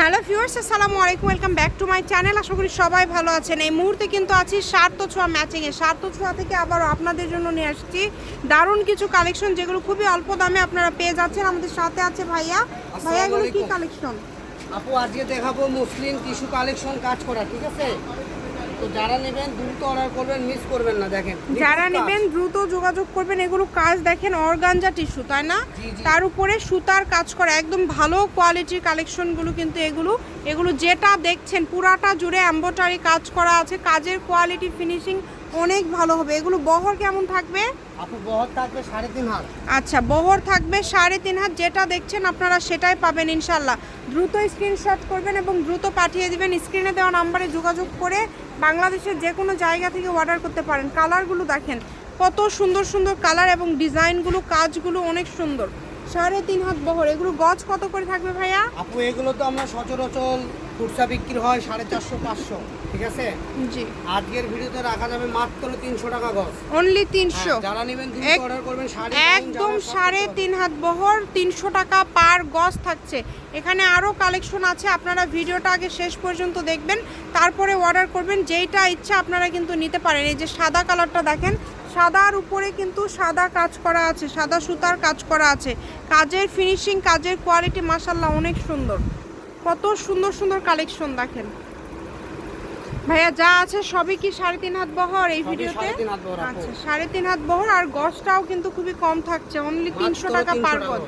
Hello viewers আসসালামু আলাইকুম welcome back to my channel. আশা করি সবাই ভালো আছেন। এই মুহূর্তে কিন্তু আছি সার্থ ছোঁয়া ম্যাচিংয়ে সার্থ ছোঁয়া থেকে আবারও আপনাদের জন্য নিয়ে আসছি দারুণ কিছু কালেকশন যেগুলো খুবই অল্প দামে আপনারা পেয়ে যাচ্ছেন। আমাদের সাথে আছে ভাইয়া। ভাইয়া এগুলো কি কালেকশন আপু আজকে দেখাবো মুসলিম টিস্যু কালেকশন কাজ করা ঠিক আছে? তো যারা নেবেন দ্রুত অর্ডার করবেন মিস করবেন না দেখেন। যারা নেবেন দ্রুত যোগাযোগ করবেন এগুলো কাজ দেখেন অর্গানজা টিস্যু তাই না। তার উপরে সুতার কাজ করা একদম ভালো কোয়ালিটির কালেকশনগুলো কিন্তু এগুলো। এগুলো যেটা দেখছেন পুরাটা জুড়ে অ্যাম্বোটারি কাজ করা আছে কাজের কোয়ালিটি ফিনিশিং অনেক ভালো হবে। এগুলো বহর কেমন থাকবে? আপু বহর থাকবে সাড়ে তিন হাত। আচ্ছা বহর থাকবে সাড়ে তিন হাত। যেটা দেখছেন আপনারা সেটাই পাবেন ইনশাল্লাহ দ্রুত স্ক্রিনশট করবেন এবং দ্রুত পাঠিয়ে দিবেন। স্ক্রিনে দেওয়া নাম্বারে যোগাযোগ করে বাংলাদেশের যে কোনো জায়গা থেকে অর্ডার করতে পারেন। কালারগুলো দেখেন। কত সুন্দর সুন্দর কালার এবং ডিজাইনগুলো কাজগুলো অনেক সুন্দর। সাড়ে তিন হাত বহর। এগুলো গজ কত করে থাকবে ভাইয়া? আপু এগুলো তো আমরা সচরাচর খুচরা বিক্রি হয় সাড়ে চারশো পাঁচশো ঠিক আছে? জি। আজকের ভিডিওতে রাখা যাবে মাত্র তিনশো টাকা গজ। অনলি তিনশো। হ্যাঁ, যারা নেবেন অর্ডার করবেন সাড়ে একদম সাড়ে তিন হাত বহর তিনশো টাকা পার গজ থাকছে। এখানে আরও কালেকশন আছে আপনারা ভিডিওটা আগে শেষ পর্যন্ত দেখবেন তারপরে অর্ডার করবেন যেইটা ইচ্ছা আপনারা কিন্তু নিতে পারেন। এই যে সাদা কালারটা দেখেন সাদার উপরে কিন্তু সাদা কাজ করা আছে সাদা সুতার কাজ করা আছে। কাজের ফিনিশিং কাজের কোয়ালিটি মাসাল্লাহ অনেক সুন্দর। কত সুন্দর সুন্দর কালেকশন দেখেন। ভাইয়া যা আছে সবই কি সাড়ে তিন হাত বহর এই ভিডিওতে? আচ্ছা সাড়ে তিন হাত বহর আর গজটাও কিন্তু খুবই কম থাকছে অনলি তিনশো টাকা পার গজ।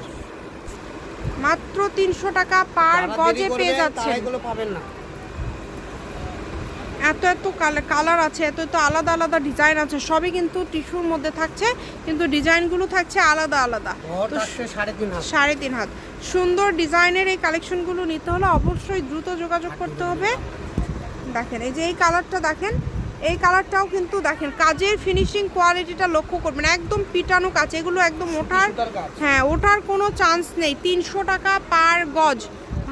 মাত্র তিনশো টাকা পার গজে পেয়ে না। এত এত কালার আছে এত এত আলাদা আলাদা ডিজাইন আছে সবই কিন্তু টিস্যুর মধ্যে থাকছে কিন্তু ডিজাইনগুলো থাকছে আলাদা আলাদা। সাড়ে তিন হাত। সুন্দর ডিজাইনের এই কালেকশনগুলো নিতে হলে অবশ্যই দ্রুত যোগাযোগ করতে হবে। দেখেন এই যে এই কালারটা দেখেন এই কালারটাও কিন্তু দেখেন কাজের ফিনিশিং কোয়ালিটিটা লক্ষ্য করবেন একদম পিটানো কাজ এগুলো একদম ওঠার হ্যাঁ ওঠার কোনো চান্স নেই। তিনশো টাকা পার গজ।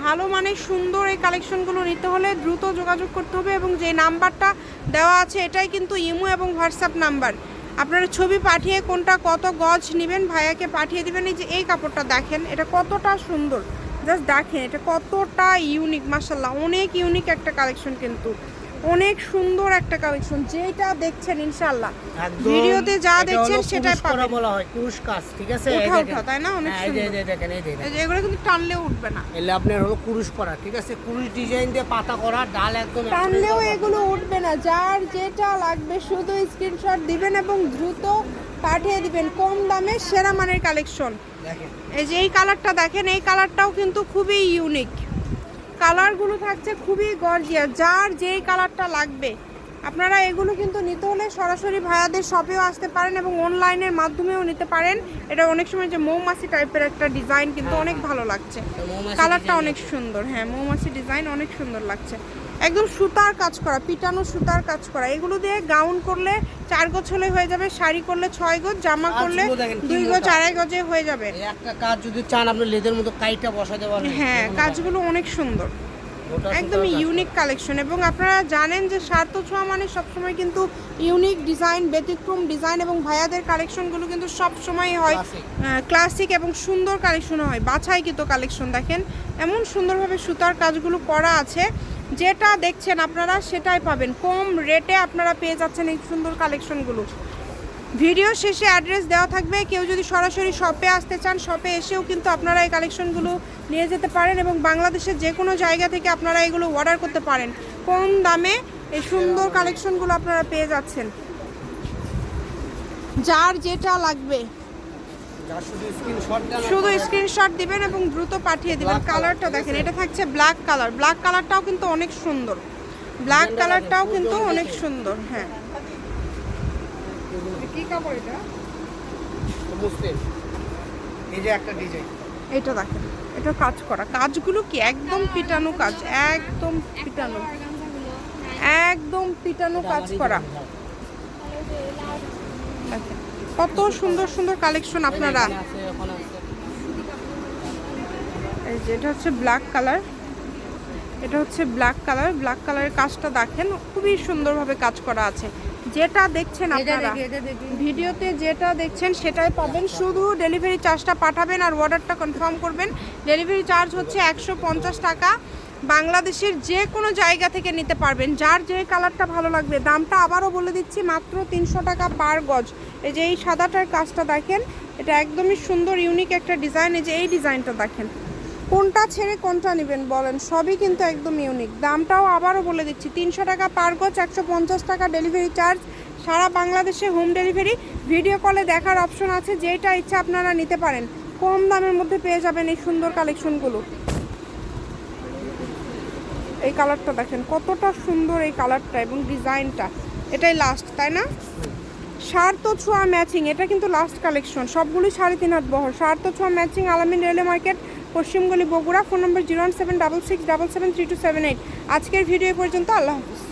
ভালো মানে সুন্দর এই কালেকশনগুলো নিতে হলে দ্রুত যোগাযোগ করতে হবে এবং যে নাম্বারটা দেওয়া আছে এটাই কিন্তু ইমো এবং হোয়াটসঅ্যাপ নাম্বার। আপনারা ছবি পাঠিয়ে কোনটা কত গজ নেবেন? ভাইয়াকে পাঠিয়ে দেবেন। এই যে এই কাপড়টা দেখেন, এটা কতটা সুন্দর। জাস্ট দেখেন, এটা কতটা ইউনিক মাসাল্লাহ অনেক ইউনিক একটা কালেকশন কিন্তু। অনেক সুন্দর একটা কালেকশন যেটা দেখছেন ইনশাল্লাহ একদম। ভিডিওতে যা দেখছেন সেটাই পাবেন। বলা হয় কুরুশ কাজ ঠিক আছে? এই দেখেন। তাই না? অনেক হ্যাঁ, এই এই সুন্দর। যে দেখেন এই দেখেন। এই এগুলো কিন্তু টানলে উঠবে না। এলে আপনার হলো কুরুশ করা ঠিক আছে? কুরুশ ডিজাইন দিয়ে পাতা করা ডাল একদম টানলেও এগুলো উঠবে না। যার যেটা লাগবে শুধু স্ক্রিনশট দিবেন এবং দ্রুত পাঠিয়ে দিবেন কম দামে সেরা মানের কালেকশন দেখেন। এই যে এই কালারটা দেখেন এই কালারটাও কিন্তু খুবই ইউনিক কালারগুলো থাকছে খুবই গর্জিয়া যার যেই কালারটা লাগবে। আপনারা এগুলো কিন্তু নিতে হলে সরাসরি ভাইয়াদের শপেও আসতে পারেন এবং অনলাইনের মাধ্যমেও নিতে পারেন। এটা অনেক সময় যে মৌমাছি টাইপের একটা ডিজাইন কিন্তু অনেক ভালো লাগছে। কালারটা অনেক সুন্দর হ্যাঁ মৌমাছি ডিজাইন অনেক সুন্দর লাগছে। একদম সুতার কাজ করা পিটানো সুতার কাজ করা। এগুলো দিয়ে গাউন করলে চার গজ হলে হয়ে যাবে শাড়ি করলে ছয় গজ জামা করলে কাজগুলো দেখেন কি দুই গজ আড়াই গজে হয়ে যাবে। একটা কাজ যদি চান আপনি লেদের মতো কাইটা বসাতে পারবেন। হ্যাঁ কাজগুলো অনেক সুন্দর। একদম ইউনিক কালেকশন এবং আপনারা জানেন যে স্বার্থ ছোঁয়া মানে সবসময় কিন্তু ইউনিক ডিজাইন ব্যতিক্রম ডিজাইন এবং ভাইয়াদের কালেকশনগুলো কিন্তু সব সময় হয় ক্লাসিক এবং সুন্দর কালেকশন হয়। বাছাইকৃত কালেকশন দেখেন। এমন সুন্দরভাবে সুতার কাজগুলো করা আছে। যেটা দেখছেন আপনারা, সেটাই পাবেন। কম রেটে আপনারা পেয়ে যাচ্ছেন এই সুন্দর কালেকশনগুলো ভিডিও শেষে অ্যাড্রেস দেওয়া থাকবে। কেউ যদি সরাসরি শপে আসতে চান শপে এসেও কিন্তু আপনারা এই কালেকশনগুলো নিয়ে যেতে পারেন এবং বাংলাদেশের যে কোনো জায়গা থেকে আপনারা এগুলো অর্ডার করতে পারেন। কম দামে এই সুন্দর কালেকশনগুলো আপনারা পেয়ে যাচ্ছেন। যার যেটা লাগবে। শুধু স্ক্রিনশট দেন। শুধু আপনারা- স্ক্রিনশট দিবেন এবং দ্রুত পাঠিয়ে দিবেন কালারটা দেখেন। এটা থাকছে ব্ল্যাক কালার ব্ল্যাক কালারটাও কিন্তু অনেক সুন্দর। ব্ল্যাক কালারটাও কিন্তু অনেক সুন্দর হ্যাঁ। কি কাপড় এটা? এই যে একটা ডিজাইন এটা দেখেন এটা কাজ করা। কাজগুলো কি? একদম পিটানো কাজ একদম পিটানো। একদম পিটানো কাজ করা। দেখেন। কত সুন্দর সুন্দর কালেকশন আপনারা। এই যে এটা হচ্ছে ব্ল্যাক কালার এটা হচ্ছে ব্ল্যাক কালার ব্ল্যাক কালারের কাজটা দেখেন খুবই সুন্দরভাবে কাজ করা আছে। যেটা দেখছেন আপনারা ভিডিওতে যেটা দেখছেন সেটাই পাবেন। শুধু ডেলিভারি চার্জটা পাঠাবেন আর অর্ডারটা কনফার্ম করবেন। ডেলিভারি চার্জ হচ্ছে একশো পঞ্চাশ টাকা। বাংলাদেশের যে কোনো জায়গা থেকে নিতে পারবেন। যার যে কালারটা ভালো লাগবে, দামটা আবারও বলে দিচ্ছি, মাত্র তিনশো টাকা পার গজ। এই যে এই সাদাটার কাজটা দেখেন, এটা একদমই সুন্দর ইউনিক একটা ডিজাইন এই যে এই ডিজাইনটা দেখেন, কোনটা ছেড়ে কোনটা নেবেন বলেন, সবই কিন্তু একদম ইউনিক দামটাও আবারও বলে দিচ্ছি, তিনশো টাকা পার গজ, একশো পঞ্চাশ টাকা ডেলিভারি চার্জ সারা বাংলাদেশে হোম ডেলিভারি ভিডিও কলে দেখার অপশন আছে, যেটা ইচ্ছা আপনারা নিতে পারেন। কম দামের মধ্যে পেয়ে যাবেন এই সুন্দর কালেকশনগুলো এই কালারটা দেখেন, কতটা সুন্দর এই কালারটা এবং ডিজাইনটা। এটাই লাস্ট তাই না? সার্থ ছোঁয়া ম্যাচিং এটা কিন্তু লাস্ট কালেকশন সবগুলি সাড়ে তিন হাত বহর। সার্থ ছোঁয়া matching Alamin railway market, পশ্চিমগুলি Bogura, phone number zero one seven double six double seven three two seven eight. আজকের ভিডিও পর্যন্ত, আল্লাহ হাফিজ।